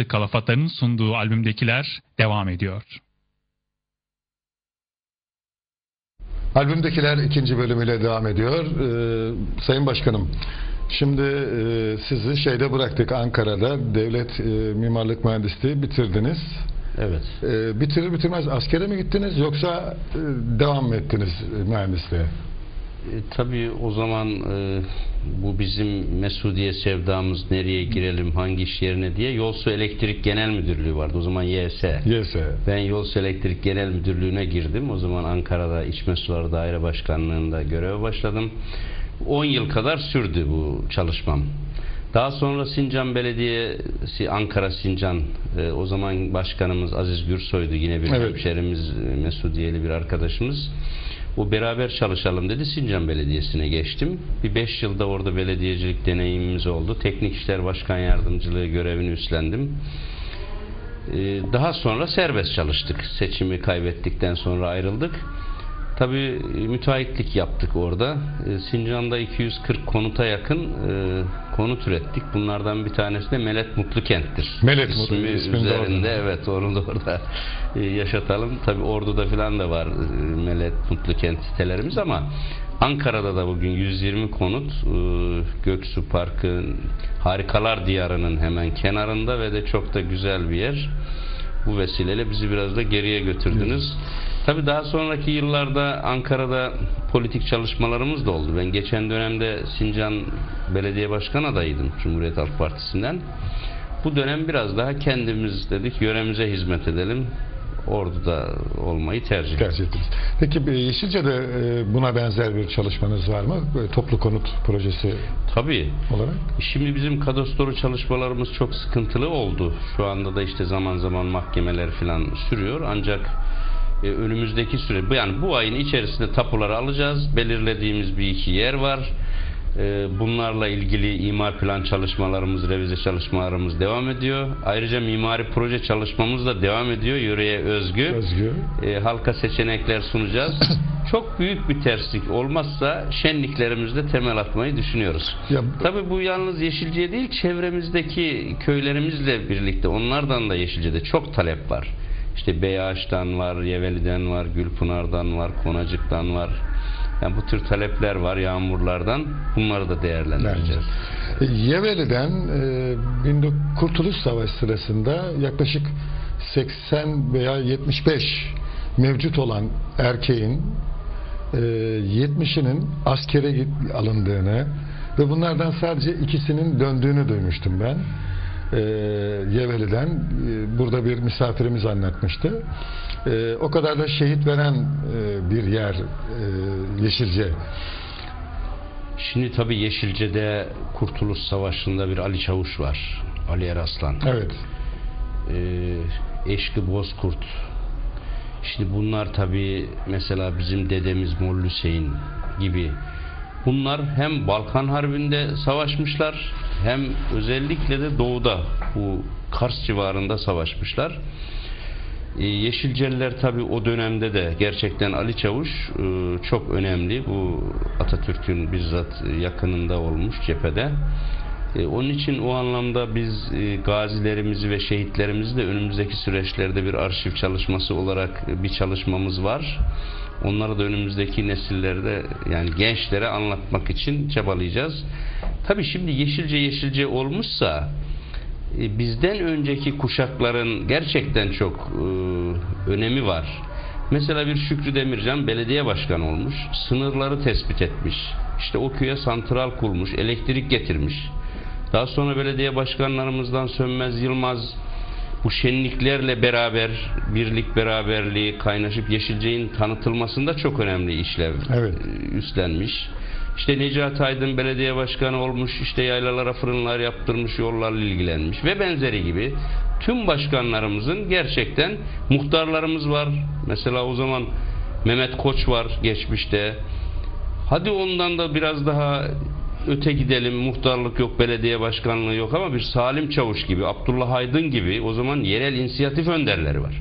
Burası Kalafatların sunduğu albümdekiler devam ediyor. Albümdekiler ikinci bölümüyle devam ediyor. Ee, Sayın Başkanım, şimdi e, sizi şeyde bıraktık Ankara'da devlet e, mimarlık mühendisliği bitirdiniz. Evet. E, bitirir bitirmez askere mi gittiniz yoksa e, devam mı ettiniz mühendisliğe? E, tabii o zaman e, bu bizim Mesudiye sevdamız nereye girelim, hangi iş yerine diye Yolsu Elektrik Genel Müdürlüğü vardı. O zaman YS. YS. Ben Yolsu Elektrik Genel Müdürlüğü'ne girdim. O zaman Ankara'da İçme Suları Daire Başkanlığı'nda göreve başladım. 10 yıl kadar sürdü bu çalışmam. Daha sonra Sincan Belediyesi, Ankara Sincan, e, o zaman başkanımız Aziz Gürsoy'du yine bir Evet. hemşerimiz, e, Mesudiyeli bir arkadaşımız. O beraber çalışalım dedi. Sincan Belediyesi'ne geçtim. Bir 5 yılda orada belediyecilik deneyimimiz oldu. Teknik İşler Başkan Yardımcılığı görevini üstlendim. Ee, Daha sonra serbest çalıştık. Seçimi kaybettikten sonra ayrıldık. Tabii e, müteahhitlik yaptık orada. Ee, Sincan'da 240 konuta yakın e, konut ürettik. Bunlardan bir tanesi de Melet Mutlu Kent'tir. Melet Mutlu, İsmi üzerinde orada. evet onu da orada e, yaşatalım. Tabii Ordu'da falan da var e, Melet Mutlu Kent sitelerimiz ama Ankara'da da bugün 120 konut e, Göksu Parkı Harikalar Diyarı'nın hemen kenarında ve de çok da güzel bir yer. Bu vesileyle bizi biraz da geriye götürdünüz. Tabii daha sonraki yıllarda Ankara'da politik çalışmalarımız da oldu. Ben geçen dönemde Sincan Belediye Başkan adayıydım Cumhuriyet Halk Partisi'nden. Bu dönem biraz daha kendimiz dedik yöremize hizmet edelim. Ordu'da olmayı tercih ettik. Tercih ettiniz. Peki Yeşilce'de e, buna benzer bir çalışmanız var mı? Böyle toplu konut projesi Tabii. olarak. Şimdi bizim kadastro çalışmalarımız çok sıkıntılı oldu. Şu anda da işte zaman zaman mahkemeler falan sürüyor. Ancak e, önümüzdeki süre, yani bu ayın içerisinde tapuları alacağız. Belirlediğimiz bir iki yer var. E, bunlarla ilgili imar plan çalışmalarımız, revize çalışmalarımız devam ediyor. Ayrıca mimari proje çalışmamız da devam ediyor. Yöreye özgü. Özgü. E, halka seçenekler sunacağız. Çok büyük bir terslik olmazsa şenliklerimizde temel atmayı düşünüyoruz. Ya, Tabii bu yalnız Yeşilce'ye değil çevremizdeki köylerimizle birlikte onlardan da Yeşilce'de çok talep var. İşte Beyağaç'tan var, Yeveli'den var, Gülpınar'dan var, Konacık'tan var. Yani bu tür talepler var yağmurlardan. Bunları da değerlendireceğiz. E, Yeveli'den e, 19 Kurtuluş Savaşı sırasında yaklaşık 80 veya 75 mevcut olan erkeğin e, 70'inin askere alındığını ve bunlardan sadece ikisinin döndüğünü duymuştum ben. E, Yeveli'den e, burada bir misafirimiz anlatmıştı. E, o kadar da şehit veren e, bir yer e, Yeşilce. Şimdi tabii Yeşilce'de Kurtuluş Savaşı'nda bir Ali Çavuş var. Ali Eraslan. Evet. e, Eşkı Bozkurt. Şimdi bunlar tabi mesela bizim dedemiz Molla Hüseyin gibi. Bunlar hem Balkan Harbi'nde savaşmışlar hem özellikle de doğuda bu Kars civarında savaşmışlar. E, Yeşilceliler tabi o dönemde de gerçekten Ali Çavuş e, çok önemli. Bu Atatürk'ün bizzat yakınında olmuş cephede. E, onun için o anlamda biz e, gazilerimizi ve şehitlerimizi de önümüzdeki süreçlerde bir arşiv çalışması olarak e, bir çalışmamız var. Onları da önümüzdeki nesillerde yani gençlere anlatmak için çabalayacağız. Tabii şimdi yeşilce yeşilce olmuşsa e, bizden önceki kuşakların gerçekten çok e, önemi var. Mesela bir Şükrü Demircan belediye başkanı olmuş, sınırları tespit etmiş. İşte o köye santral kurmuş, elektrik getirmiş. Daha sonra belediye başkanlarımızdan Sönmez Yılmaz bu şenliklerle beraber birlik beraberliği kaynaşıp Yeşilceğin tanıtılmasında çok önemli işlev Evet. e, üstlenmiş. İşte Necati Aydın belediye başkanı olmuş, işte yaylalara fırınlar yaptırmış, yollarla ilgilenmiş ve benzeri gibi tüm başkanlarımızın gerçekten muhtarlarımız var. Mesela o zaman Mehmet Koç var geçmişte. Hadi ondan da biraz daha öte gidelim. Muhtarlık yok, belediye başkanlığı yok ama bir Salim Çavuş gibi, Abdullah Aydın gibi o zaman yerel inisiyatif önderleri var.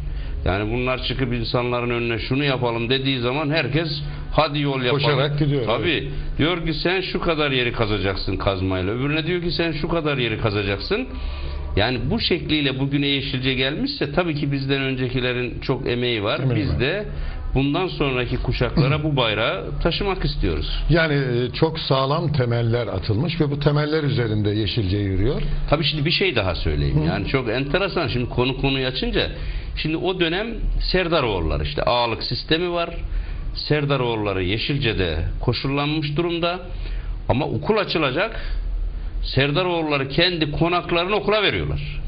Yani bunlar çıkıp insanların önüne şunu yapalım dediği zaman herkes hadi yol yapalım. Koşarak gidiyor, Tabii. Diyor ki sen şu kadar yeri kazacaksın kazmayla. Öbürüne diyor ki sen şu kadar yeri kazacaksın. Yani bu şekliyle bugüne Yeşilce gelmişse tabii ki bizden öncekilerin çok emeği var. Emeği Biz var. de bundan sonraki kuşaklara bu bayrağı taşımak istiyoruz. Yani e, çok sağlam temeller atılmış ve bu temeller üzerinde Yeşilce yürüyor. Tabii şimdi bir şey daha söyleyeyim. Yani çok enteresan. Şimdi konu konuyu açınca şimdi o dönem Serdaroğulları işte ağalık sistemi var. Serdaroğulları Yeşilce'de koşullanmış durumda. Ama okul açılacak. Serdaroğulları kendi konaklarını okula veriyorlar.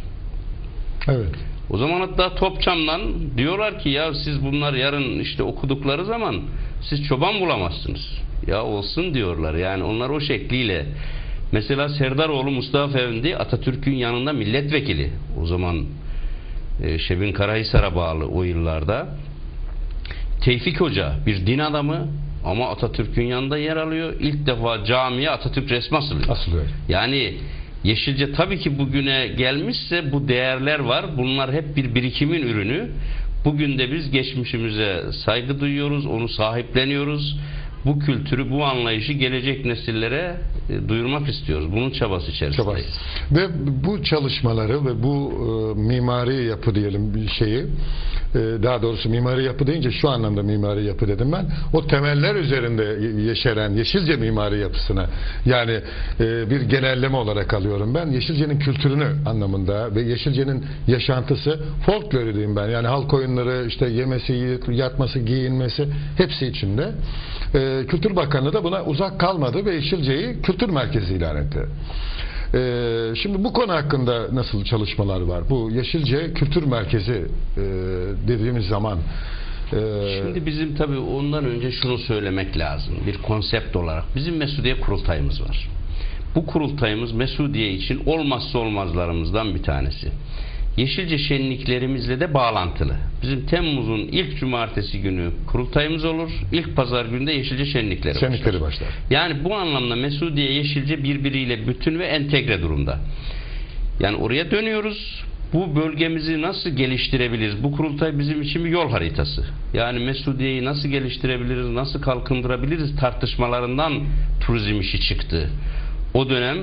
Evet. O zaman hatta Topçam'dan diyorlar ki ya siz bunlar yarın işte okudukları zaman siz çoban bulamazsınız. Ya olsun diyorlar yani onlar o şekliyle. Mesela Serdaroğlu Mustafa Efendi Atatürk'ün yanında milletvekili. O zaman e, Şebin Karahisar'a bağlı o yıllarda. Tevfik Hoca bir din adamı ama Atatürk'ün yanında yer alıyor. İlk defa camiye Atatürk resmi asılıyor. Asılıyor. Yani Yeşilce tabii ki bugüne gelmişse bu değerler var. Bunlar hep bir birikimin ürünü. Bugün de biz geçmişimize saygı duyuyoruz, onu sahipleniyoruz. Bu kültürü, bu anlayışı gelecek nesillere e, duyurmak istiyoruz. Bunun çabası Çabası. içerisindeyiz. Ve bu çalışmaları ve bu e, mimari yapı diyelim bir şeyi e, daha doğrusu mimari yapı deyince şu anlamda mimari yapı dedim ben. O temeller üzerinde ye- yeşeren Yeşilce mimari yapısına yani e, bir genelleme olarak alıyorum ben. Yeşilce'nin kültürünü anlamında ve Yeşilce'nin yaşantısı folklorü diyeyim ben. Yani halk oyunları işte yemesi, yatması, giyinmesi hepsi içinde. E, Kültür Bakanı da buna uzak kalmadı ve Yeşilce'yi kültür merkezi ilan etti. Ee, şimdi bu konu hakkında nasıl çalışmalar var? Bu Yeşilce Kültür Merkezi e, dediğimiz zaman e, Şimdi bizim tabii ondan önce şunu söylemek lazım. Bir konsept olarak. Bizim Mesudiye kurultayımız var. Bu kurultayımız Mesudiye için olmazsa olmazlarımızdan bir tanesi. Yeşilce şenliklerimizle de bağlantılı. Bizim Temmuz'un ilk cumartesi günü kurultayımız olur. İlk pazar günü de Yeşilce şenlikleri başlar. şenlikleri başlar. Yani bu anlamda Mesudiye Yeşilce birbiriyle bütün ve entegre durumda. Yani oraya dönüyoruz. Bu bölgemizi nasıl geliştirebiliriz? Bu kurultay bizim için bir yol haritası. Yani Mesudiye'yi nasıl geliştirebiliriz, nasıl kalkındırabiliriz tartışmalarından turizm işi çıktı. O dönem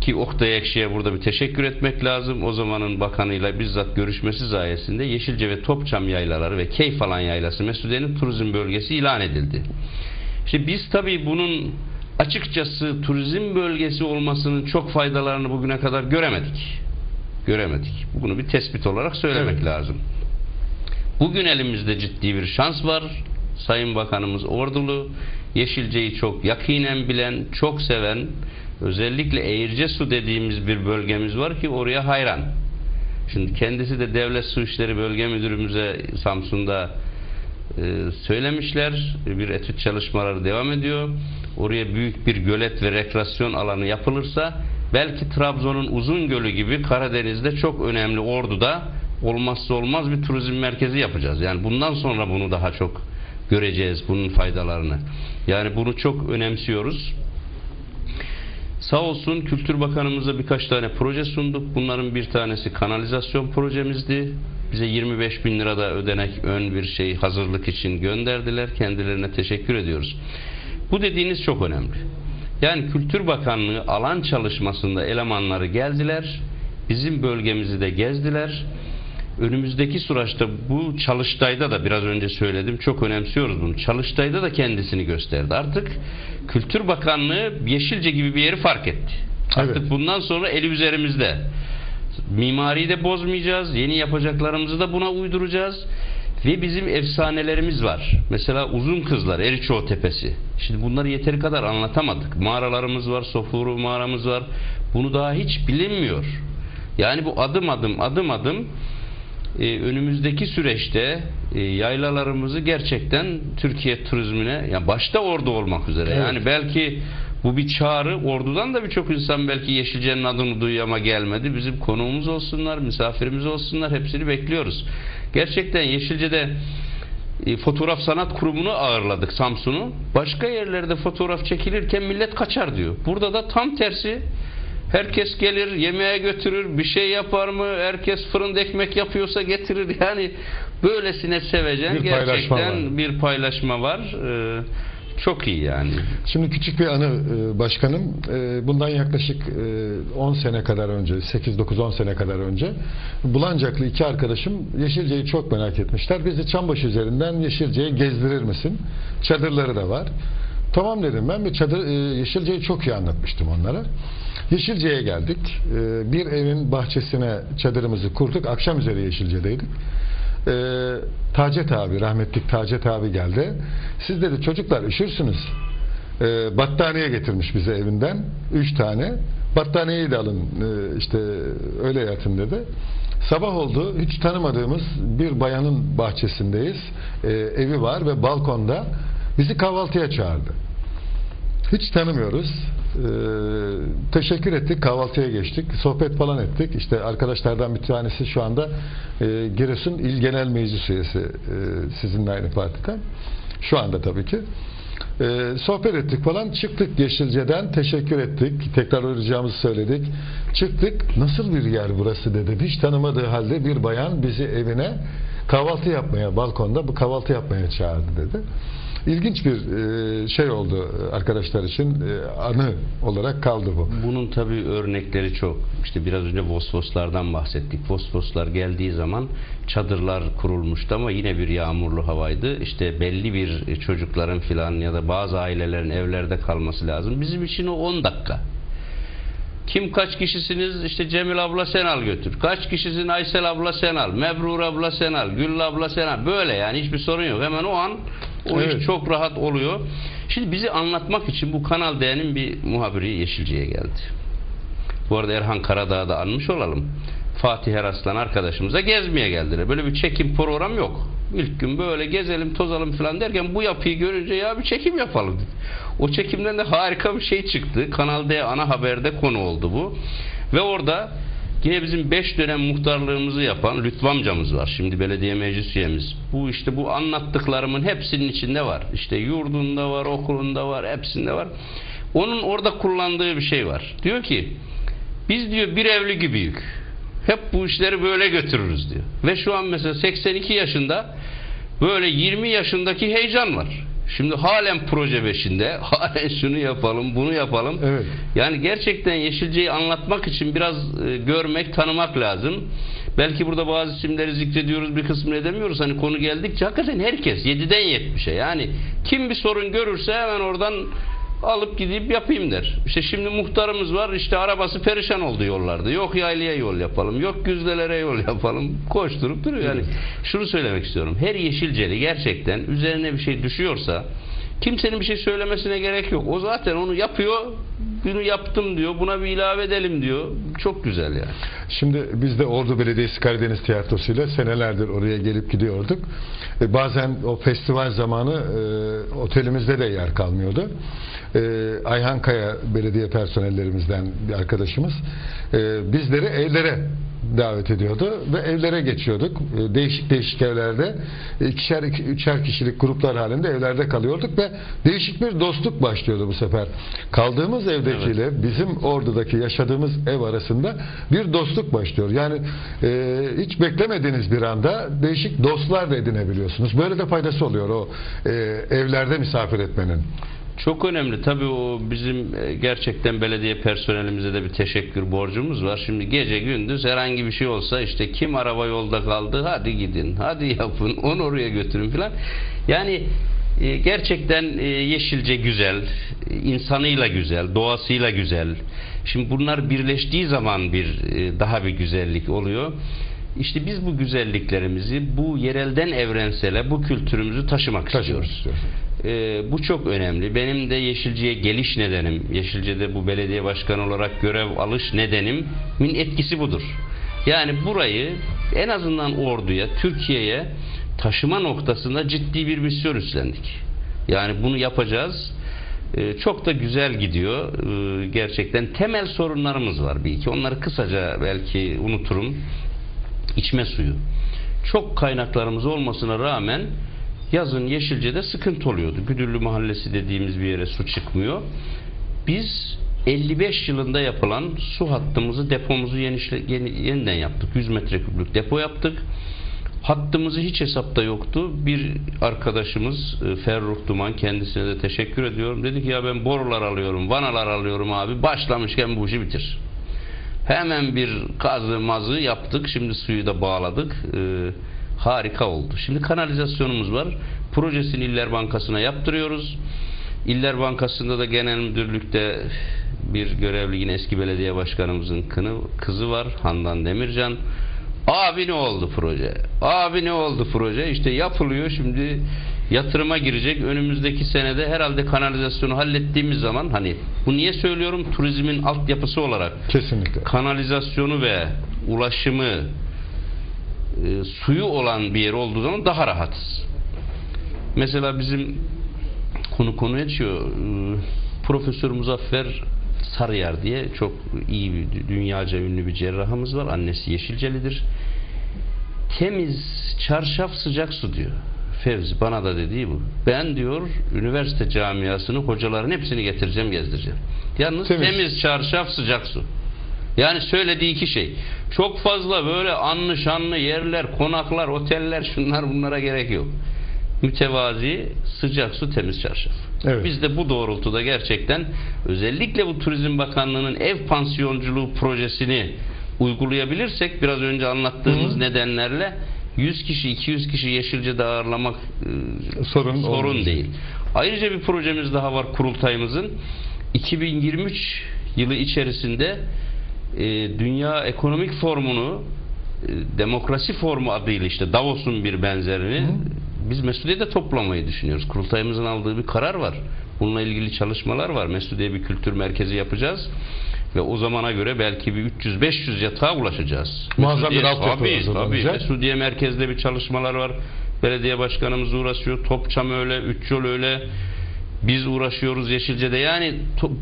ki Oktay Ekşi'ye burada bir teşekkür etmek lazım. O zamanın bakanıyla bizzat görüşmesi sayesinde Yeşilce ve Topçam yaylaları ve Keyfalan yaylası Mesudiye'nin turizm bölgesi ilan edildi. İşte biz tabii bunun açıkçası turizm bölgesi olmasının çok faydalarını bugüne kadar göremedik. Göremedik. Bunu bir tespit olarak söylemek Evet. lazım. Bugün elimizde ciddi bir şans var. Sayın Bakanımız Ordulu, Yeşilce'yi çok yakinen bilen, çok seven, özellikle Eğirce Su dediğimiz bir bölgemiz var ki oraya hayran. Şimdi kendisi de Devlet Su İşleri Bölge Müdürümüze Samsun'da e, söylemişler. Bir etüt çalışmaları devam ediyor. Oraya büyük bir gölet ve rekreasyon alanı yapılırsa belki Trabzon'un Uzun Gölü gibi Karadeniz'de çok önemli Ordu'da olmazsa olmaz bir turizm merkezi yapacağız. Yani bundan sonra bunu daha çok göreceğiz bunun faydalarını. Yani bunu çok önemsiyoruz. Sağ olsun Kültür Bakanımıza birkaç tane proje sunduk. Bunların bir tanesi kanalizasyon projemizdi. Bize 25 bin lira da ödenek ön bir şey hazırlık için gönderdiler. Kendilerine teşekkür ediyoruz. Bu dediğiniz çok önemli. Yani Kültür Bakanlığı alan çalışmasında elemanları geldiler. Bizim bölgemizi de gezdiler. Önümüzdeki süreçte bu çalıştayda da biraz önce söyledim çok önemsiyoruz bunu. Çalıştayda da kendisini gösterdi. Artık Kültür Bakanlığı Yeşilce gibi bir yeri fark etti. Artık Evet. bundan sonra eli üzerimizde. Mimariyi de bozmayacağız. Yeni yapacaklarımızı da buna uyduracağız. Ve bizim efsanelerimiz var. Mesela Uzun Kızlar, Eriçoğu Tepesi. Şimdi bunları yeteri kadar anlatamadık. Mağaralarımız var, Sofuru mağaramız var. Bunu daha hiç bilinmiyor. Yani bu adım adım adım adım e, önümüzdeki süreçte e, yaylalarımızı gerçekten Türkiye turizmine ya başta ordu olmak üzere. Evet. Yani belki bu bir çağrı. Ordudan da birçok insan belki Yeşilce'nin adını duyuyor ama gelmedi. Bizim konuğumuz olsunlar, misafirimiz olsunlar. Hepsini bekliyoruz. Gerçekten Yeşilce'de e, fotoğraf sanat kurumunu ağırladık Samsun'u. Başka yerlerde fotoğraf çekilirken millet kaçar diyor. Burada da tam tersi. Herkes gelir yemeğe götürür bir şey yapar mı herkes fırında ekmek yapıyorsa getirir yani böylesine sevecen Bir paylaşma gerçekten var. bir paylaşma var Ee, çok iyi yani. Şimdi küçük bir anı e, başkanım. E, Bundan yaklaşık e, 10 sene kadar önce, 8-9-10 sene kadar önce Bulancaklı iki arkadaşım Yeşilce'yi çok merak etmişler. Bizi Çambaşı üzerinden Yeşilce'ye gezdirir misin? Çadırları da var. Tamam dedim ben ve çadır e, Yeşilce'yi çok iyi anlatmıştım onlara. Yeşilce'ye geldik. E, Bir evin bahçesine çadırımızı kurduk. Akşam üzeri Yeşilce'deydik. Ee, Tacet abi, rahmetlik Tacet abi geldi. Siz dedi çocuklar üşürsünüz. Ee, battaniye getirmiş bize evinden. Üç tane. Battaniyeyi de alın ee, işte öyle yatın dedi. Sabah oldu. Hiç tanımadığımız bir bayanın bahçesindeyiz. Ee, evi var ve balkonda bizi kahvaltıya çağırdı. Hiç tanımıyoruz. Ee, teşekkür ettik. Kahvaltıya geçtik. Sohbet falan ettik. İşte arkadaşlardan bir tanesi şu anda e, Giresun İl Genel Meclis üyesi e, sizinle aynı partiden. Şu anda tabii ki. Ee, sohbet ettik falan. Çıktık Yeşilce'den. Teşekkür ettik. Tekrar uğrayacağımızı söyledik. Çıktık. Nasıl bir yer burası dedi. Hiç tanımadığı halde bir bayan bizi evine kahvaltı yapmaya, balkonda bu kahvaltı yapmaya çağırdı dedi. İlginç bir e, şey oldu arkadaşlar için e, anı olarak kaldı bu. Bunun tabii örnekleri çok. İşte biraz önce Vosvoslardan bahsettik. Vosvoslar geldiği zaman çadırlar kurulmuştu ama yine bir yağmurlu havaydı. İşte belli bir çocukların filan ya da bazı ailelerin evlerde kalması lazım. Bizim için o 10 dakika. Kim kaç kişisiniz? İşte Cemil abla sen al götür. Kaç kişisin Aysel abla sen al. Mebrur abla sen al. Gül abla sen al. Böyle yani hiçbir sorun yok. Hemen o an o Evet. iş çok rahat oluyor. Şimdi bizi anlatmak için bu Kanal D'nin bir muhabiri Yeşilci'ye geldi. Bu arada Erhan Karadağ'ı da anmış olalım. Fatih Eraslan arkadaşımıza gezmeye geldiler. Böyle bir çekim program yok. İlk gün böyle gezelim tozalım falan derken bu yapıyı görünce ya bir çekim yapalım dedi. O çekimden de harika bir şey çıktı. Kanal D ana haberde konu oldu bu. Ve orada yine bizim 5 dönem muhtarlığımızı yapan Lütfü amcamız var. Şimdi belediye meclis üyemiz. Bu işte bu anlattıklarımın hepsinin içinde var. İşte yurdunda var, okulunda var, hepsinde var. Onun orada kullandığı bir şey var. Diyor ki biz diyor bir evli gibiyük. Hep bu işleri böyle götürürüz diyor. Ve şu an mesela 82 yaşında böyle 20 yaşındaki heyecan var. Şimdi halen proje beşinde, halen şunu yapalım, bunu yapalım. Evet. Yani gerçekten Yeşilce'yi anlatmak için biraz e, görmek, tanımak lazım. Belki burada bazı isimleri zikrediyoruz, bir kısmını edemiyoruz. Hani konu geldikçe hakikaten herkes 7'den 70'e yani kim bir sorun görürse hemen oradan alıp gidip yapayım der. İşte şimdi muhtarımız var işte arabası perişan oldu yollarda. Yok yaylaya yol yapalım, yok güzdelere yol yapalım. Koşturup duruyor yani. Şunu söylemek istiyorum. Her Yeşilceli gerçekten üzerine bir şey düşüyorsa kimsenin bir şey söylemesine gerek yok. O zaten onu yapıyor. Bunu yaptım diyor. Buna bir ilave edelim diyor. Çok güzel yani. Şimdi biz de Ordu Belediyesi Karadeniz Tiyatrosu'yla senelerdir oraya gelip gidiyorduk. E, bazen o festival zamanı e, otelimizde de yer kalmıyordu. E, Ayhan Kaya belediye personellerimizden bir arkadaşımız e, bizleri evlere davet ediyordu ve evlere geçiyorduk. E, değişik değişik evlerde e, ikişer, iki- üçer kişilik gruplar halinde evlerde kalıyorduk ve değişik bir dostluk başlıyordu bu sefer. Kaldığımız evdekiyle bizim Ordu'daki yaşadığımız ev arasında bir dostluk başlıyor. Yani e, hiç beklemediğiniz bir anda değişik dostlar da edinebiliyorsunuz. Böyle de faydası oluyor o e, evlerde misafir etmenin. Çok önemli. Tabii o bizim e, gerçekten belediye personelimize de bir teşekkür borcumuz var. Şimdi gece gündüz herhangi bir şey olsa işte kim araba yolda kaldı hadi gidin, hadi yapın, onu oraya götürün filan. Yani e, gerçekten e, yeşilce güzel, insanıyla güzel, doğasıyla güzel. Şimdi bunlar birleştiği zaman bir daha bir güzellik oluyor. İşte biz bu güzelliklerimizi bu yerelden evrensele, bu kültürümüzü taşımak Taşımak istiyoruz. istiyoruz. Ee, bu çok önemli. Benim de Yeşilci'ye geliş nedenim, Yeşilce'de bu belediye başkanı olarak görev alış nedenimin etkisi budur. Yani burayı en azından orduya, Türkiye'ye taşıma noktasında ciddi bir misyon üstlendik. Yani bunu yapacağız. Ee, çok da güzel gidiyor. Ee, gerçekten temel sorunlarımız var bir iki. Onları kısaca belki unuturum. İçme suyu. Çok kaynaklarımız olmasına rağmen yazın Yeşilce'de sıkıntı oluyordu. Güdüllü Mahallesi dediğimiz bir yere su çıkmıyor. Biz 55 yılında yapılan su hattımızı depomuzu yenişle, yeni- yeniden yaptık. 100 metreküplük depo yaptık. Hattımızı hiç hesapta yoktu. Bir arkadaşımız e, Ferruh Duman kendisine de teşekkür ediyorum. Dedi ki ya ben borular alıyorum, vanalar alıyorum abi. Başlamışken bu işi bitir. Hemen bir kazı mazı yaptık. Şimdi suyu da bağladık. Ee, harika oldu. Şimdi kanalizasyonumuz var. Projesini İller Bankası'na yaptırıyoruz. İller Bankası'nda da genel müdürlükte bir görevli yine eski belediye başkanımızın kını, kızı var. Handan Demircan. Abi ne oldu proje? Abi ne oldu proje? İşte yapılıyor şimdi yatırıma girecek. Önümüzdeki senede herhalde kanalizasyonu hallettiğimiz zaman hani bu niye söylüyorum? Turizmin altyapısı olarak Kesinlikle. kanalizasyonu ve ulaşımı e, suyu olan bir yer olduğu zaman daha rahatız. Mesela bizim konu konu açıyor. e, Profesör Muzaffer Sarıyer diye çok iyi bir dünyaca ünlü bir cerrahımız var. Annesi Yeşilcelidir. Temiz çarşaf sıcak su diyor. Fevzi bana da dediği bu. Ben diyor üniversite camiasını hocaların hepsini getireceğim gezdireceğim. Yalnız Temiz. temiz çarşaf sıcak su. Yani söylediği iki şey. Çok fazla böyle anlı şanlı yerler, konaklar, oteller şunlar bunlara gerek yok. Mütevazi, sıcak su, temiz çarşaf. Evet. Biz de bu doğrultuda gerçekten özellikle bu Turizm Bakanlığı'nın ev pansiyonculuğu projesini uygulayabilirsek biraz önce anlattığımız Hı. nedenlerle 100 kişi 200 kişi Yeşilce'de ağırlamak e, Sorun sorun değil. Ayrıca bir projemiz daha var kurultayımızın. 2023 yılı içerisinde e, Dünya Ekonomik Formu'nu e, Demokrasi Formu adıyla işte Davos'un bir benzerini biz Mesudiye'de toplamayı düşünüyoruz. Kurultayımızın aldığı bir karar var. Bununla ilgili çalışmalar var. Mesudiye bir kültür merkezi yapacağız. Ve o zamana göre belki bir 300-500 yatağa ulaşacağız. Muazzam bir altyapı Tabii, tabii. Mesudiye merkezde bir çalışmalar var. Belediye başkanımız uğraşıyor. Topçam öyle, Üç yol öyle. Biz uğraşıyoruz Yeşilce'de. Yani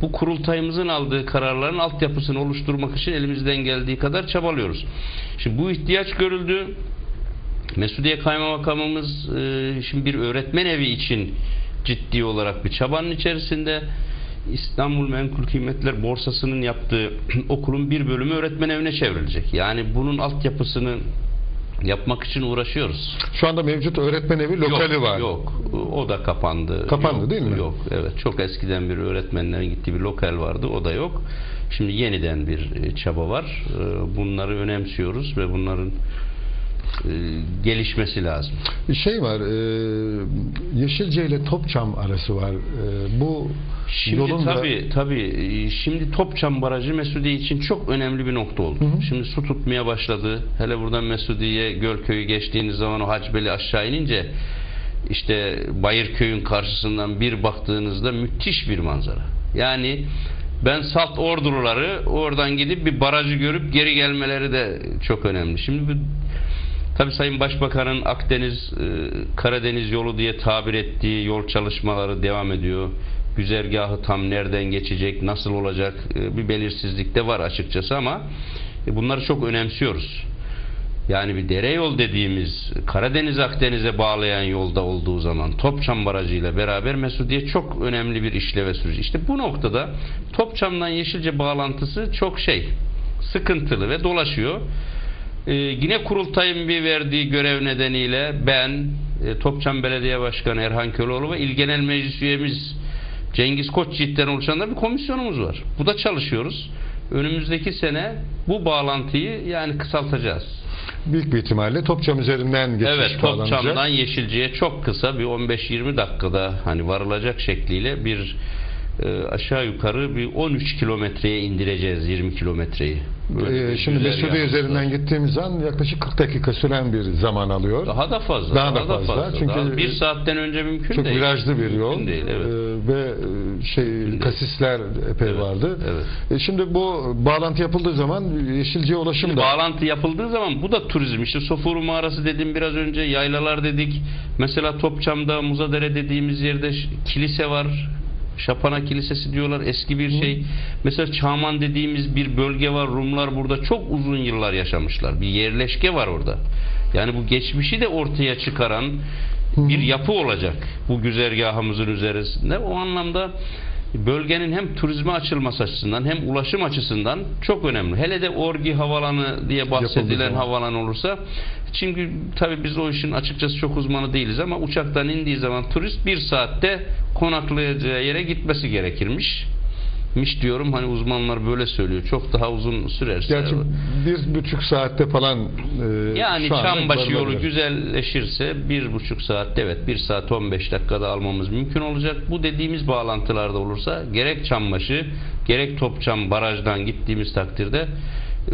bu kurultayımızın aldığı kararların altyapısını oluşturmak için elimizden geldiği kadar çabalıyoruz. Şimdi bu ihtiyaç görüldü. Mesudiye Kaymakamımız e, şimdi bir öğretmen evi için ciddi olarak bir çabanın içerisinde. İstanbul Menkul Kıymetler Borsası'nın yaptığı okulun bir bölümü öğretmen evine çevrilecek. Yani bunun altyapısını yapmak için uğraşıyoruz. Şu anda mevcut öğretmen evi lokali yok, var. Yok. O da kapandı. Kapandı Yok, değil mi? Yok. Evet. Çok eskiden bir öğretmenlerin gittiği bir lokal vardı. O da yok. Şimdi yeniden bir e, çaba var. E, Bunları önemsiyoruz ve bunların gelişmesi lazım. Bir şey var. E, Yeşilce ile Topçam arası var. E, bu Şimdi yolun da tabii tabii e, şimdi Topçam Barajı Mesudiye için çok önemli bir nokta oldu. Hı hı. Şimdi su tutmaya başladı. Hele buradan Mesudiye Gölköy'ü geçtiğiniz zaman o Hacbeli aşağı inince işte Bayırköy'ün karşısından bir baktığınızda müthiş bir manzara. Yani ben salt orduluları oradan gidip bir barajı görüp geri gelmeleri de çok önemli. Şimdi bu Tabi Sayın Başbakan'ın Akdeniz, e, Karadeniz yolu diye tabir ettiği yol çalışmaları devam ediyor. Güzergahı tam nereden geçecek, nasıl olacak e, bir belirsizlik de var açıkçası ama e, bunları çok önemsiyoruz. Yani bir dere yol dediğimiz Karadeniz Akdeniz'e bağlayan yolda olduğu zaman Topçam Barajı ile beraber Mesudiye çok önemli bir işleve sürecek. İşte bu noktada Topçam'dan Yeşilce bağlantısı çok şey sıkıntılı ve dolaşıyor. Ee, yine kurultayın bir verdiği görev nedeniyle ben e, Topçam Belediye Başkanı Erhan Köroğlu ve İl Genel Meclis üyemiz Cengiz Koçyiğit'ten oluşan da bir komisyonumuz var. Bu da çalışıyoruz. Önümüzdeki sene bu bağlantıyı yani kısaltacağız. büyük bir ihtimalle Topçam üzerinden geçiş Evet. Topçam'dan Yeşilci'ye çok kısa bir 15-20 dakikada hani varılacak şekliyle bir e, aşağı yukarı bir 13 kilometreye indireceğiz 20 kilometreyi. Ee, şimdi yapımız üzerinden gittiğimiz an yaklaşık 40 dakika süren bir zaman alıyor. Daha da fazla. Daha da fazla. Çünkü Daha bir saatten önce mümkün Çok değil. virajlı bir Mümkün yol değil, evet. Ee, ve e, şey kasisler epey Evet, vardı. evet. E, şimdi bu bağlantı yapıldığı zaman Yeşilce ulaşım Şimdi da bağlantı yapıldığı zaman bu da turizm. İşte Sofuru mağarası dedim biraz önce, yaylalar dedik. Mesela Topçam'da Muzadere dediğimiz yerde kilise var. Şapana Kilisesi diyorlar eski bir şey. Mesela Çaman dediğimiz bir bölge var. Rumlar burada çok uzun yıllar yaşamışlar. Bir yerleşke var orada. Yani bu geçmişi de ortaya çıkaran bir yapı olacak bu güzergahımızın üzerinde. O anlamda bölgenin hem turizme açılması açısından hem ulaşım açısından çok önemli. Hele de Orgi Havalanı diye bahsedilen havalan olursa çünkü tabii biz o işin açıkçası çok uzmanı değiliz ama uçaktan indiği zaman turist bir saatte konaklayacağı yere gitmesi gerekirmiş. Miş diyorum hani uzmanlar böyle söylüyor. Çok daha uzun sürerse. Gerçi bir buçuk saatte falan e, Yani Çambaşı yolu güzelleşirse bir buçuk saatte evet bir saat 15 dakikada almamız mümkün olacak. Bu dediğimiz bağlantılarda olursa gerek Çambaşı gerek Topçam barajdan gittiğimiz takdirde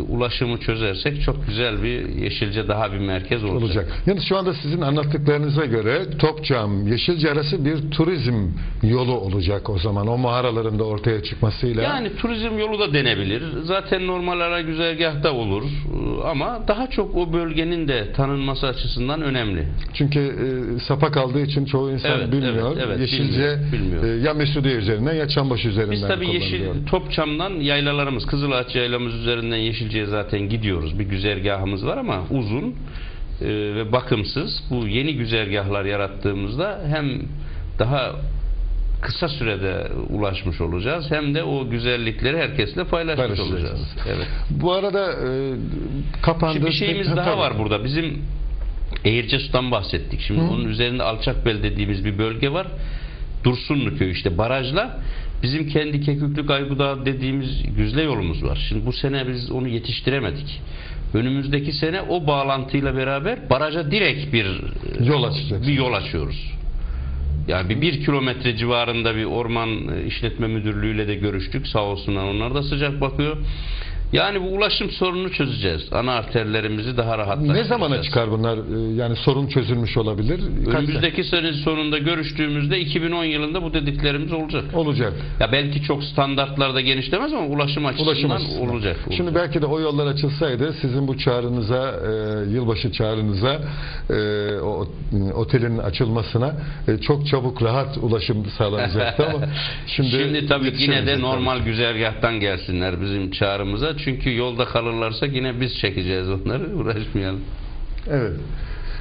ulaşımı çözersek çok güzel bir Yeşilce daha bir merkez olacak. olacak. Yalnız şu anda sizin anlattıklarınıza göre Topçam, Yeşilce arası bir turizm yolu olacak o zaman. O mağaraların da ortaya çıkmasıyla. Yani turizm yolu da denebilir. Zaten normal ara güzergahta olur. Ee, Ama daha çok o bölgenin de tanınması açısından önemli. Çünkü e, sapa kaldığı için çoğu insan Evet, bilmiyor. evet, evet, Yeşilce bilmiyor, bilmiyor. e, ya Mesudiye üzerinden ya Çambaşı üzerinden Biz tabii. Yeşil Topçam'dan yaylalarımız, Kızılağaç yaylamız üzerinden Yeşilce'ye zaten gidiyoruz. Bir güzergahımız var ama uzun e, ve bakımsız. Bu yeni güzergahlar yarattığımızda hem daha kısa sürede ulaşmış olacağız hem de o güzellikleri herkesle paylaşmış Paylaşacağız. olacağız. Evet. Bu arada e, kapandı. Şimdi bir şeyimiz Ha, daha tabii. var burada. Bizim Eğirce Su'dan bahsettik. Şimdi Hı. onun üzerinde Alçakbel dediğimiz bir bölge var. Dursunlu köyü işte barajla bizim kendi Keküklü Kaygıdağ dediğimiz güzle yolumuz var. Şimdi bu sene biz onu yetiştiremedik. Önümüzdeki sene o bağlantıyla beraber baraja direkt bir Yol açacaksınız. bir yol açıyoruz. Yani bir, bir kilometre civarında bir orman e, işletme müdürlüğüyle de görüştük. Sağ olsunlar onlar da sıcak bakıyor. Yani bu ulaşım sorununu çözeceğiz. Ana arterlerimizi daha rahatlatacağız. Ne zamana çıkar bunlar? E, Yani sorun çözülmüş olabilir. Önümüzdeki sene sonunda görüştüğümüzde 2010 yılında bu dediklerimiz olacak. olacak. Ya belki çok standartlarda genişlemez ama ulaşım açısından Ulaşım açısından. olacak. Şimdi olacak. belki de o yollar açılsaydı sizin bu çağrınıza, e, yılbaşı çağrınıza, e, o otelin açılmasına e, çok çabuk rahat ulaşım sağlanacaktı ama şimdi Şimdi, tabii yine de normal güzergahtan gelsinler bizim çağrımıza. Çünkü yolda kalırlarsa yine biz çekeceğiz onları. Uğraşmayalım. Evet.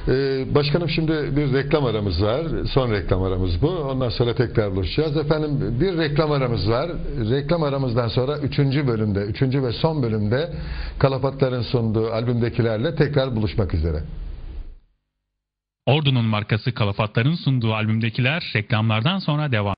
Ee, başkanım şimdi bir reklam aramız var. Son reklam aramız bu. Ondan sonra tekrar buluşacağız. Efendim bir reklam aramız var. Reklam aramızdan sonra 3. bölümde, 3. ve son bölümde Kalafatların sunduğu albümdekilerle tekrar buluşmak üzere. Ordu'nun markası Kalafatların sunduğu albümdekiler reklamlardan sonra devam